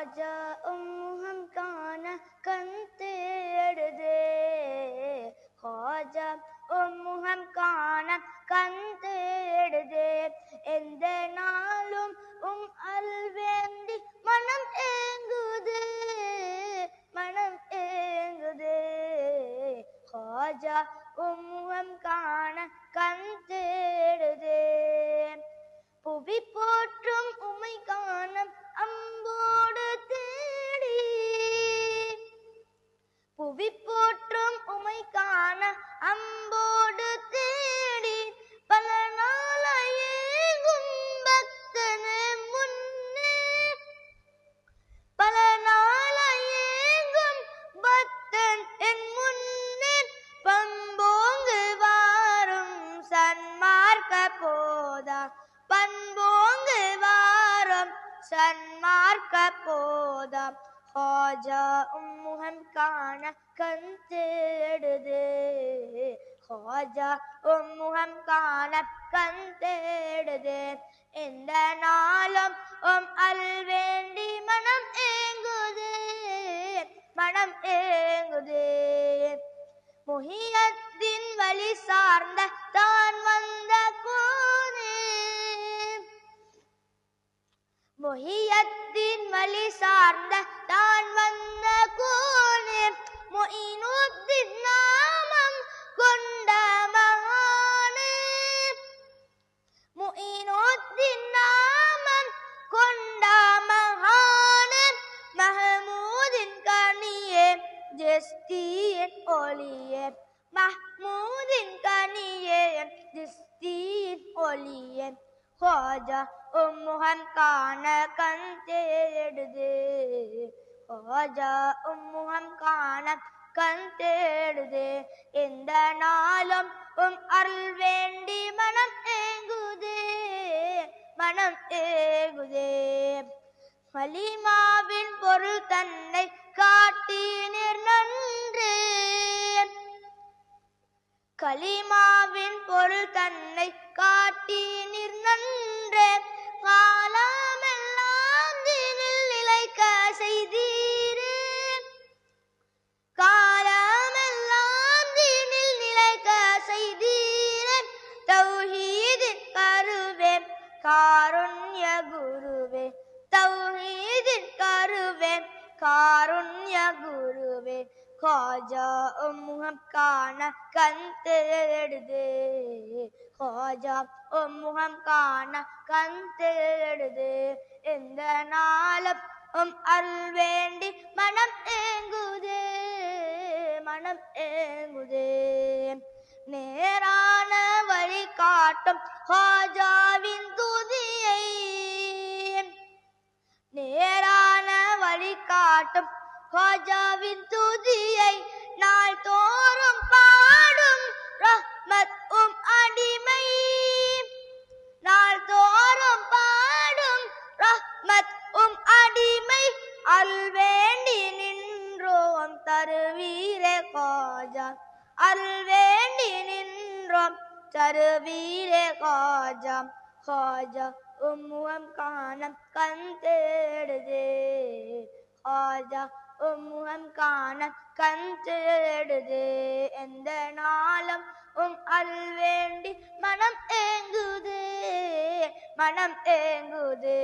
ஹாஜா உம்முகம் காண கண் தேடுதே ஹாஜா உம்முகம் காண கண் தேடுதே எந்த நாளும் உம் அல்வேந்தி மனம் ஏங்குதே. மனம் ஏங்குதே. ஹாஜா உம்முகம் காண சன்மார்க்க போதா ஹாஜா உம்முகம் காண கண் தேடுதே. ஹாஜா உம்முகம் காண கண் தேடுதே. எந்த நாளும் உம் அல்வேண்டி மனம் ஏங்குது. மனம் ஏங்குது. முஹியத்தின் வழி சார்ந்த தான் வந்த முஹியத்தின் வழி சார்ந்த தான் வந்த கோனே மொயினுத்தின் நாமம் கொண்ட மகானே. முயினுத்தின் நாமம் கொண்ட மகானே. மஹமூதின் கனியே ஜஸ்தியின் ஒளியே. மஹமூதின் கனியே ஜஸ்தியின் ஒளியே. ஹோஜா உம்முகம் காண கந்தேடுது ஓஜா உம்முகம் காண கண் தேடுதே எந்த நாளும் உம் அருள் வேண்டி மனம் ஏங்குது மனம் ஏங்குதே. வலிமாவின் பொருள் தன்னை காட்டினர் நன்று. கலிமாவின் பொருள் தன்னை காட்டினி கருவே காருண்ய குருவே காஜா முகம் காண கண் தேடுதே காஜா முகம் காண கண் தேடுதே எந்த நாளும் உம் அருள் வேண்டி மனம் ஏங்குது மனம் ஏங்குது நேரான வழி காட்டும் ஹாஜாவின் வழி காட்டும் ஹாஜாவின் துதியை நாள் தோறும் பாடும். ரஹ்மத் உம் அடிமை. நாள் தோறும் பாடும். ரஹ்மத் உம் அடிமை. அல் வேண்டி நின்றோம் தருவீரே காஜா. அல் வேண்டி நின்றோம் தருவீரே காஜா. காஜா உம்முகம் காணம் கண் தேடுதே. காஜா உம்முகம் காண கண் தேடுதே. எந்த நாளும் உம் அல் வேண்டி மனம் ஏங்குதே மனம் ஏங்குதே.